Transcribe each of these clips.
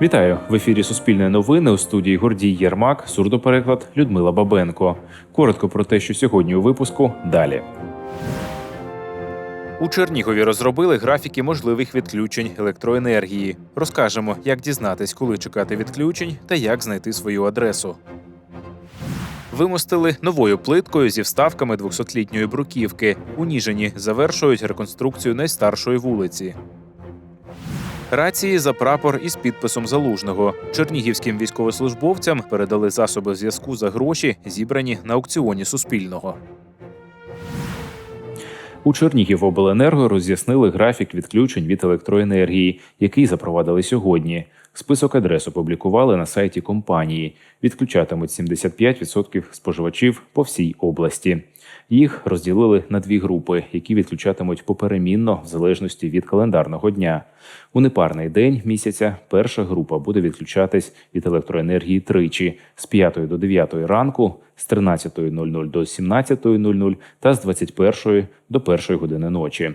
Вітаю в ефірі Суспільне новини у студії Гордій Єрмак, сурдопереклад Людмила Бабенко. Коротко про те, що сьогодні у випуску далі. У Чернігові розробили графіки можливих відключень електроенергії. Розкажемо, як дізнатись, коли чекати відключень та як знайти свою адресу. Вимостили новою плиткою зі вставками 200-літньої бруківки. У Ніжині завершують реконструкцію найстаршої вулиці. Рації за прапор із підписом залужного чернігівським військовослужбовцям передали засоби зв'язку за гроші, зібрані на аукціоні Суспільного. У Чернігівобленерго роз'яснили графік відключень від електроенергії, який запровадили сьогодні. Список адрес опублікували на сайті компанії. Відключатимуть 75% споживачів по всій області. Їх розділили на дві групи, які відключатимуть поперемінно в залежності від календарного дня. У непарний день місяця перша група буде відключатись від електроенергії тричі з 5 до 9 ранку, з 13.00 до 17.00 та з 21 до 1 години ночі.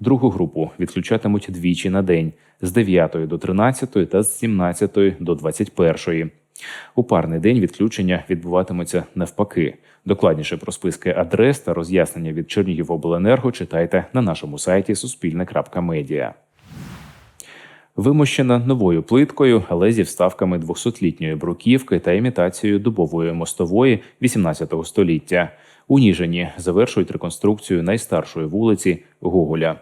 Другу групу відключатимуть двічі на день з 9 до 13 та з 17 до 21. У парний день відключення відбуватимуться навпаки. Докладніше про списки адрес та роз'яснення від Чернігівобленерго читайте на нашому сайті Суспільне.Медіа. Вимощена новою плиткою, але зі вставками 200-літньої бруківки та імітацією дубової мостової 18 століття. У Ніжині завершують реконструкцію найстаршої вулиці Гоголя.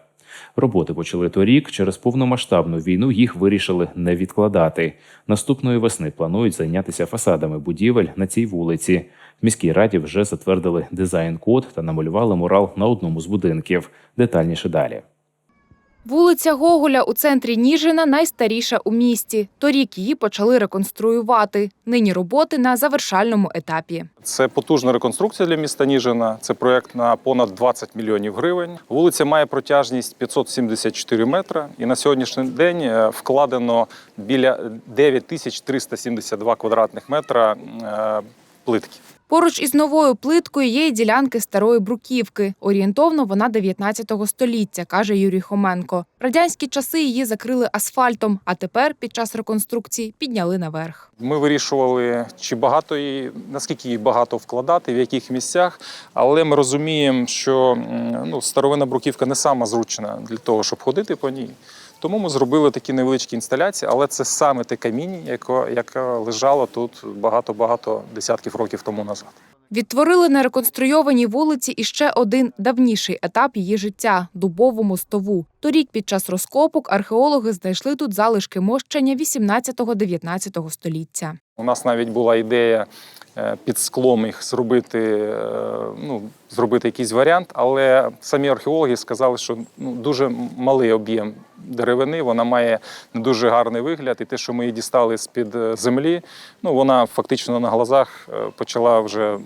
Роботи почали торік. Через повномасштабну війну їх вирішили не відкладати. Наступної весни планують зайнятися фасадами будівель на цій вулиці. В міській раді вже затвердили дизайн-код та намалювали мурал на одному з будинків. Детальніше далі. Вулиця Гоголя у центрі Ніжина найстаріша у місті. Торік її почали реконструювати. Нині роботи на завершальному етапі. Це потужна реконструкція для міста Ніжина. Це проект на понад 20 мільйонів гривень. Вулиця має протяжність 574 метра, і на сьогоднішній день е, вкладено біля 9372 квадратних метра е, плитки. Поруч із новою плиткою є й ділянки старої бруківки. Орієнтовно вона 19 століття, каже Юрій Хоменко. Радянські часи її закрили асфальтом, а тепер під час реконструкції підняли наверх. Ми вирішували, чи багато її, наскільки її багато вкладати, в яких місцях. Але ми розуміємо, що ну, старовинна бруківка не сама зручна для того, щоб ходити по ній. Тому ми зробили такі невеличкі інсталяції, але це саме те каміння, яке, яке лежало тут багато-багато десятків років тому назад. Відтворили на реконструйованій вулиці іще один давніший етап її життя дубову мостову. Торік під час розкопок археологи знайшли тут залишки мощення 18-19 століття. У нас навіть була ідея е, під склом їх зробити, е, ну, зробити якийсь варіант, але самі археологи сказали, що ну, дуже малий об'єм деревини, вона має не дуже гарний вигляд, і те, що ми її дістали з-під е, землі, ну, вона фактично на глазах почала вже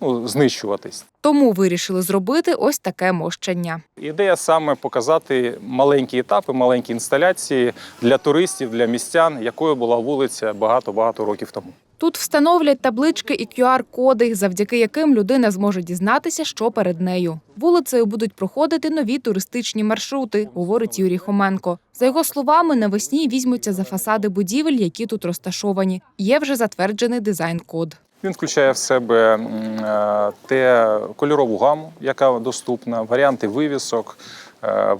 ну, знищуватись. Тому вирішили зробити ось таке мощення. Ідея саме показати маленькі етапи, маленькі інсталяції для туристів, для містян, якою була вулиця багато-багато років тому. Тут встановлять таблички і QR-коди, завдяки яким людина зможе дізнатися, що перед нею. Вулицею будуть проходити нові туристичні маршрути, говорить Юрій Хоменко. За його словами, навесні візьмуться за фасади будівель, які тут розташовані. Є вже затверджений дизайн-код. Він включає в себе е, те кольорову гаму, яка доступна, варіанти вивісок,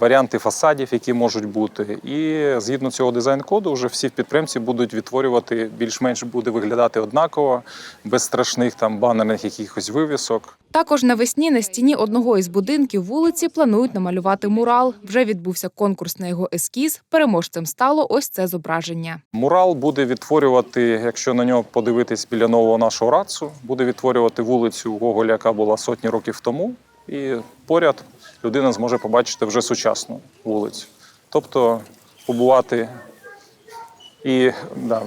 варіанти фасадів, які можуть бути. І згідно цього дизайн-коду, вже всі підприємці будуть відтворювати більш-менш буде виглядати однаково, без страшних там банерних якихось вивісок. Також навесні на стіні одного із будинків вулиці планують намалювати мурал. Вже відбувся конкурс на його ескіз. Переможцем стало ось це зображення. Мурал буде відтворювати, якщо на нього подивитись біля нового нашого рацу, буде відтворювати вулицю Гоголя, яка була сотні років тому. І поряд людина зможе побачити вже сучасну вулицю. Тобто побувати і, да,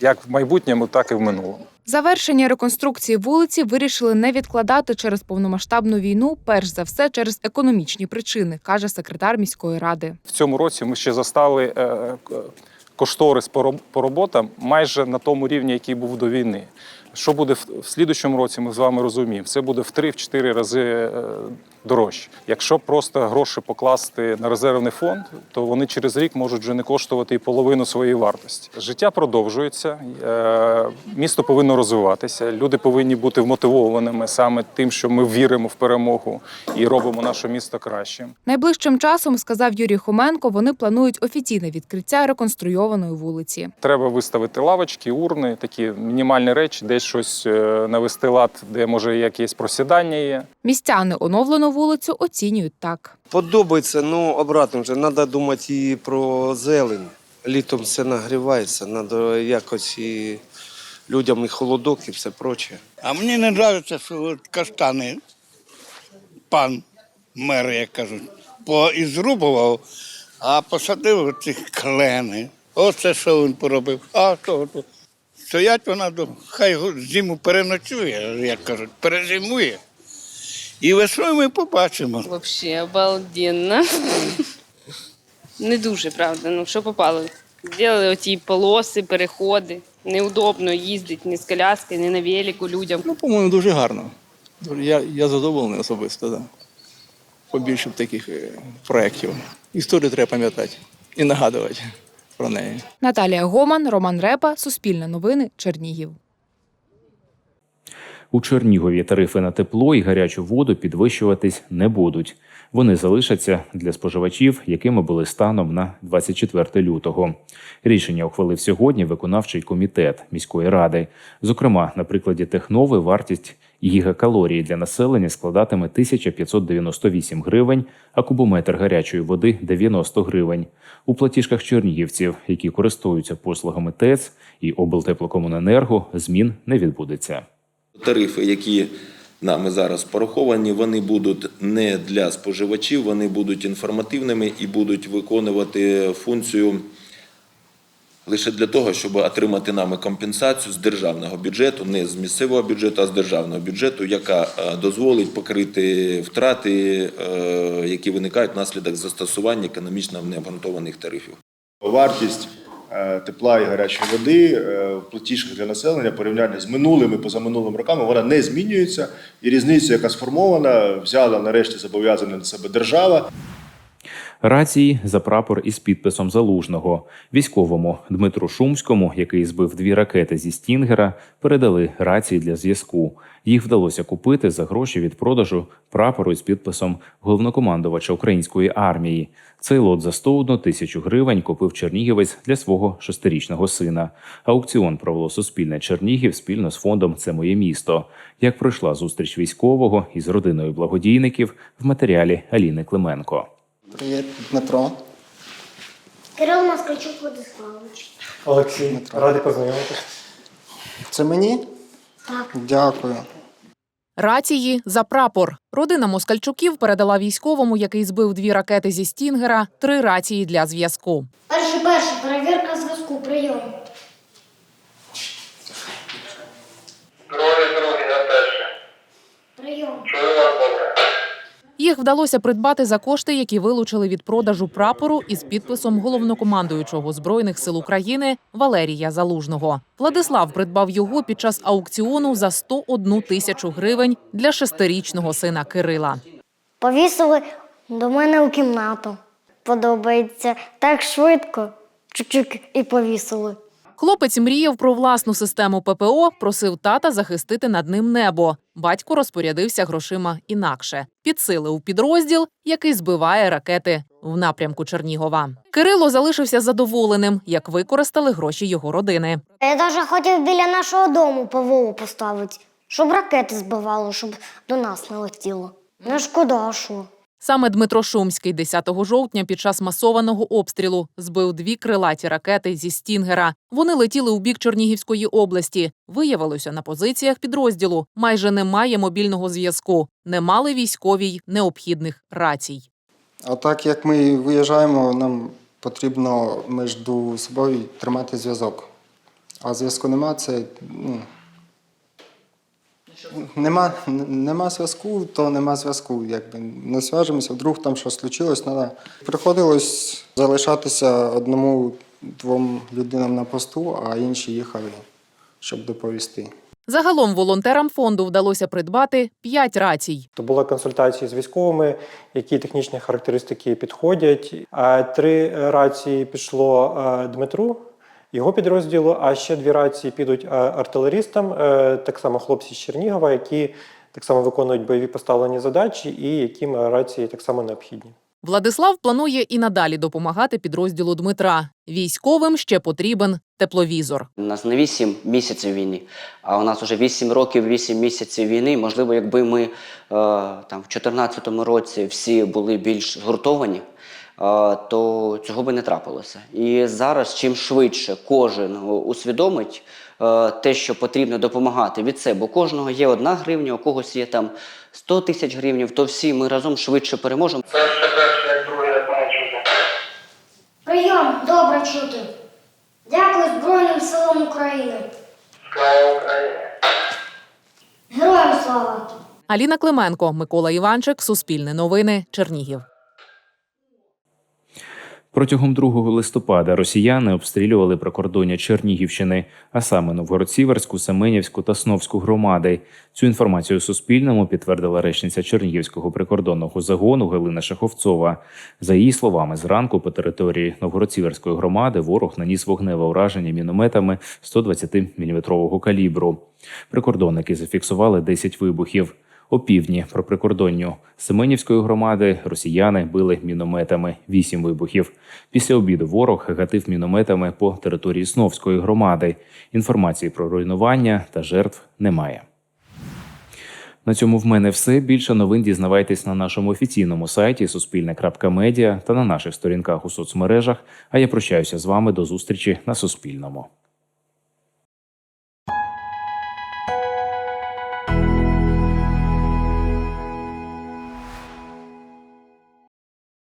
як в майбутньому, так і в минулому. Завершення реконструкції вулиці вирішили не відкладати через повномасштабну війну, перш за все через економічні причини, каже секретар міської ради. В цьому році ми ще застали е, е, кошторис по по роботам майже на тому рівні, який був до війни. Що буде в, в слідучому році, ми з вами розуміємо. Це буде в 3-4 рази е, дорожче. Якщо просто гроші покласти на резервний фонд, то вони через рік можуть вже не коштувати і половину своєї вартості. Життя продовжується, е, місто повинно розвиватися. Люди повинні бути вмотивованими саме тим, що ми віримо в перемогу і робимо наше місто кращим. Найближчим часом, сказав Юрій Хоменко, вони планують офіційне відкриття реконструйованої вулиці. Треба виставити лавочки, урни, такі мінімальні речі, десь щось е, навести лад, де може якесь просідання є. Містяни оновлену вулицю оцінюють так. Подобається, ну обратно вже треба думати і про зелень. Літом все нагрівається, треба якось і людям і холодок, і все проче. А мені не подобається, що от каштани, пан мер, як кажуть, по ізрубував, а посадив ці клени. Оце що він поробив. А то, то. Стоять вона, хай зиму переночує, як кажуть, перезимує. І весною ми побачимо. Вообще обалденно. Не дуже, правда. Ну, що попало. Зробили оті полоси, переходи. Неудобно їздити ні з коляски, ні на велику людям. Ну, по-моєму, дуже гарно. Я, я задоволений особисто, да. Побільше б таких е, проєктів. Історію треба пам'ятати і нагадувати про неї. Наталія Гоман, Роман Репа, Суспільне новини, Чернігів. У Чернігові тарифи на тепло і гарячу воду підвищуватись не будуть. Вони залишаться для споживачів, якими були станом на 24 лютого. Рішення ухвалив сьогодні виконавчий комітет міської ради. Зокрема, на прикладі Технови вартість гігакалорії для населення складатиме 1598 гривень, а кубометр гарячої води 90 гривень. У платіжках чернігівців, які користуються послугами ТЕЦ і облтеплокомуненерго, змін не відбудеться. Тарифи, які нами зараз пораховані, вони будуть не для споживачів, вони будуть інформативними і будуть виконувати функцію лише для того, щоб отримати нами компенсацію з державного бюджету, не з місцевого бюджету, а з державного бюджету, яка е, дозволить покрити втрати, е, які виникають внаслідок застосування економічно необґрунтованих тарифів. Вартість тепла і гарячої води е, в платіжках для населення порівняння з минулими позаминулими роками вона не змінюється. І різниця, яка сформована, взяла нарешті зобов'язання на себе держава. Рації за прапор із підписом залужного військовому Дмитру Шумському, який збив дві ракети зі Стінгера, передали рації для зв'язку. Їх вдалося купити за гроші від продажу прапору із підписом головнокомандувача української армії. Цей лот за 101 тисячу гривень купив чернігівець для свого шестирічного сина. Аукціон провело Суспільне Чернігів спільно з фондом Це моє місто. Як пройшла зустріч військового із родиною благодійників в матеріалі Аліни Клименко. Привіт, Дмитро. Кирил Москальчук Владиславович. Олексій, радий познайомитися. Це мені? Так. Дякую. Рації за прапор. Родина москальчуків передала військовому, який збив дві ракети зі Стінгера, три рації для зв'язку. Перший перший перевірка зв'язку. Прийом. Другий, другий на перше. Прийом. Чую вас добре. Їх вдалося придбати за кошти, які вилучили від продажу прапору із підписом головнокомандуючого збройних сил України Валерія Залужного. Владислав придбав його під час аукціону за 101 тисячу гривень для шестирічного сина Кирила. Повісили до мене у кімнату. Подобається так швидко. Чик-чик і повісили. Хлопець мріяв про власну систему ППО, просив тата захистити над ним небо. Батько розпорядився грошима інакше. Підсилив підрозділ, який збиває ракети в напрямку Чернігова. Кирило залишився задоволеним, як використали гроші його родини. Я навіть хотів біля нашого дому ПВО поставити, щоб ракети збивало, щоб до нас не летіло. Не шкода, що. Саме Дмитро Шумський 10 жовтня під час масованого обстрілу збив дві крилаті ракети зі Стінгера. Вони летіли у бік Чернігівської області. Виявилося, на позиціях підрозділу майже немає мобільного зв'язку. Не мали військові й необхідних рацій. А так як ми виїжджаємо, нам потрібно між собою тримати зв'язок. А зв'язку нема, це. Ну, нема, нема зв'язку, то нема зв'язку. Якби не зв'яжемося, вдруг там щось случилось, треба. Приходилось залишатися одному-двом людинам на посту, а інші їхали, щоб доповісти. Загалом волонтерам фонду вдалося придбати 5 рацій. То були консультації з військовими, які технічні характеристики підходять. А три рації пішло е, Дмитру, його підрозділу, а ще дві рації підуть е, артилерістам, е, так само хлопці з Чернігова, які так само виконують бойові поставлені задачі, і яким рації так само необхідні. Владислав планує і надалі допомагати підрозділу Дмитра. Військовим ще потрібен тепловізор. У нас не 8 місяців війни, а у нас вже 8 років, 8 місяців війни. Можливо, якби ми е, там в 2014 році всі були більш згуртовані, е, то цього би не трапилося. І зараз, чим швидше кожен усвідомить е, те, що потрібно допомагати від себе. У кожного є одна гривня, у когось є там 100 тисяч гривень, то всі ми разом швидше переможемо. Прийом, добре чути. Дякую Збройним силам України. Слава Україні! Героям слава! Аліна Клименко, Микола Іванчик, Суспільне новини, Чернігів. Протягом 2 листопада росіяни обстрілювали прикордоння Чернігівщини, а саме Новгород-Сіверську, Семенівську та Сновську громади. Цю інформацію Суспільному підтвердила речниця Чернігівського прикордонного загону Галина Шаховцова. За її словами, зранку по території Новгород-Сіверської громади ворог наніс вогневе ураження мінометами 120-мм калібру. Прикордонники зафіксували 10 вибухів. Опівдні про прикордонню Семенівської громади росіяни били мінометами вісім вибухів. Після обіду ворог гатив мінометами по території Сновської громади. Інформації про руйнування та жертв немає. На цьому в мене все. Більше новин дізнавайтесь на нашому офіційному сайті Суспільне.Медіа та на наших сторінках у соцмережах. А я прощаюся з вами до зустрічі на Суспільному.